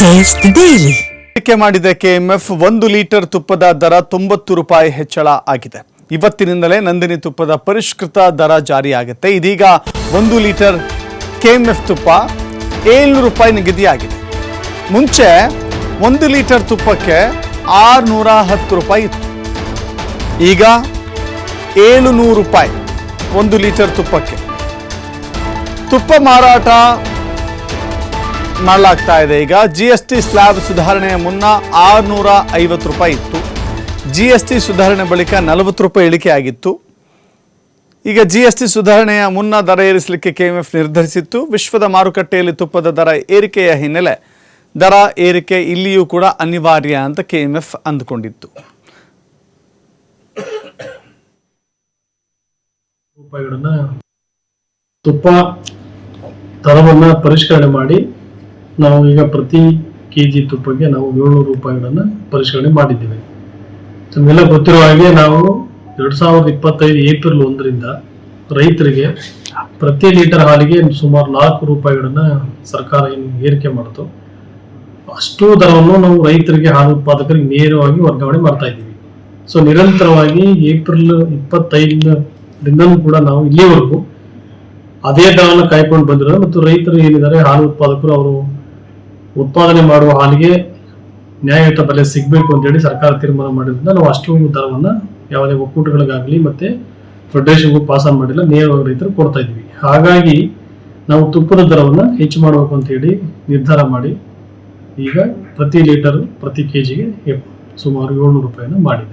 Taste daily. ಏರಿಕೆ ಮಾಡಿದ KMF ಒಂದು ಲೀಟರ್ ತುಪ್ಪದ ದರ ತೊಂಬತ್ತು ರೂಪಾಯಿ ಹೆಚ್ಚಳ ಆಗಿದೆ. ಇವತ್ತಿನಿಂದಲೇ ನಂದಿನಿ ತುಪ್ಪದ ಪರಿಷ್ಕೃತ ದರ ಜಾರಿಯಾಗುತ್ತೆ. ಇದೀಗ ಒಂದು ಲೀಟರ್ ಕೆಎಂಎಫ್ ತುಪ್ಪ ಏಳ್ನೂರು ರೂಪಾಯಿ ನಿಗದಿಯಾಗಿದೆ. ಮುಂಚೆ ಒಂದು ಲೀಟರ್ ತುಪ್ಪಕ್ಕೆ ಆರುನೂರ ಹತ್ತು ರೂಪಾಯಿ ಇತ್ತು. ಈಗ ಏಳು ನೂರು ರೂಪಾಯಿ ಒಂದು ಲೀಟರ್ ತುಪ್ಪಕ್ಕೆ. ತುಪ್ಪ ಮಾರಾಟ ಮಾಡಲಾಗ್ತಾ ಇದೆ. ಈಗ ಜಿ ಎಸ್ ಟಿ ಸ್ಲ್ಯಾಬ್ ಸುಧಾರಣೆಯ ಮುನ್ನ ಆರುನೂರ ಐವತ್ತು ರೂಪಾಯಿ ಇತ್ತು. ಜಿ ಎಸ್ ಟಿ ಸುಧಾರಣೆ ಬಳಿಕ ನಲವತ್ತು ರೂಪಾಯಿ ಇಳಿಕೆ ಆಗಿತ್ತು. ಈಗ ಜಿ ಎಸ್ ಟಿ ಸುಧಾರಣೆಯ ಮುನ್ನ ದರ ಏರಿಸಲಿಕ್ಕೆ ಕೆಎಂಎಫ್ ನಿರ್ಧರಿಸಿತ್ತು. ವಿಶ್ವದ ಮಾರುಕಟ್ಟೆಯಲ್ಲಿ ತುಪ್ಪದ ದರ ಏರಿಕೆಯ ಹಿನ್ನೆಲೆ ದರ ಏರಿಕೆ ಇಲ್ಲಿಯೂ ಕೂಡ ಅನಿವಾರ್ಯ ಅಂತ ಕೆಎಂಎಫ್ ಅಂದುಕೊಂಡಿತ್ತು. ತುಪ್ಪ ದರವನ್ನ ಪರಿಷ್ಕರಣೆ ಮಾಡಿ ನಾವು ಈಗ ಪ್ರತಿ ಕೆ ಜಿ ತುಪ್ಪಕ್ಕೆ ನಾವು ಏಳ್ನೂರು ರೂಪಾಯಿಗಳನ್ನು ಪರಿಷ್ಕರಣೆ ಮಾಡಿದ್ದೇವೆ. ತಮಗೆಲ್ಲ ಗೊತ್ತಿರುವ ಹಾಗೆ ನಾವು ಎರಡು ಸಾವಿರದ ಇಪ್ಪತ್ತೈದು ಏಪ್ರಿಲ್ ಒಂದರಿಂದ ರೈತರಿಗೆ ಪ್ರತಿ ಲೀಟರ್ ಹಾಲಿಗೆ ಸುಮಾರು ನಾಲ್ಕು ರೂಪಾಯಿಗಳನ್ನು ಸರ್ಕಾರ ಏನು ಏರಿಕೆ ಮಾಡಿತು. ಅಷ್ಟು ದರವನ್ನು ನಾವು ರೈತರಿಗೆ ಹಾಲು ಉತ್ಪಾದಕರಿಗೆ ನೇರವಾಗಿ ವರ್ಗಾವಣೆ ಮಾಡ್ತಾ ಇದ್ದೀವಿ. ಸೊ ನಿರಂತರವಾಗಿ ಏಪ್ರಿಲ್ ಇಪ್ಪತ್ತೈದರಿಂದಲೂ ಕೂಡ ನಾವು ಇಲ್ಲಿವರೆಗೂ ಅದೇ ದರವನ್ನು ಕಾಯ್ಕೊಂಡು ಬಂದಿರೋದು ಮತ್ತು ರೈತರು ಏನಿದ್ದಾರೆ, ಹಾಲು ಉತ್ಪಾದಕರು ಅವರು ಉತ್ಪಾದನೆ ಮಾಡುವ ಹಾಲಿಗೆ ನ್ಯಾಯಯುತ ಬೆಲೆ ಸಿಗಬೇಕು ಅಂತೇಳಿ ಸರ್ಕಾರ ತೀರ್ಮಾನ ಮಾಡಿದ್ರಿಂದ ನಾವು ಅಷ್ಟು ದರವನ್ನು ಯಾವುದೇ ಒಕ್ಕೂಟಗಳಿಗಾಗಲಿ ಮತ್ತೆ ಫೆಡರೇಷನ್ಗೂ ಪಾಸ್ ಆನ್ ಮಾಡಿಲ್ಲ ನೇರವಾಗಿ ರೈತರು ಕೊಡ್ತಾ ಇದ್ವಿ. ಹಾಗಾಗಿ ನಾವು ತುಪ್ಪದ ದರವನ್ನು ಹೆಚ್ಚು ಮಾಡಬೇಕು ಅಂತ ಹೇಳಿ ನಿರ್ಧಾರ ಮಾಡಿ ಈಗ ಪ್ರತಿ ಲೀಟರ್ ಪ್ರತಿ ಕೆಜಿಗೆ ಸುಮಾರು ಏಳ್ನೂರು ರೂಪಾಯಿನ ಮಾಡಿದೆ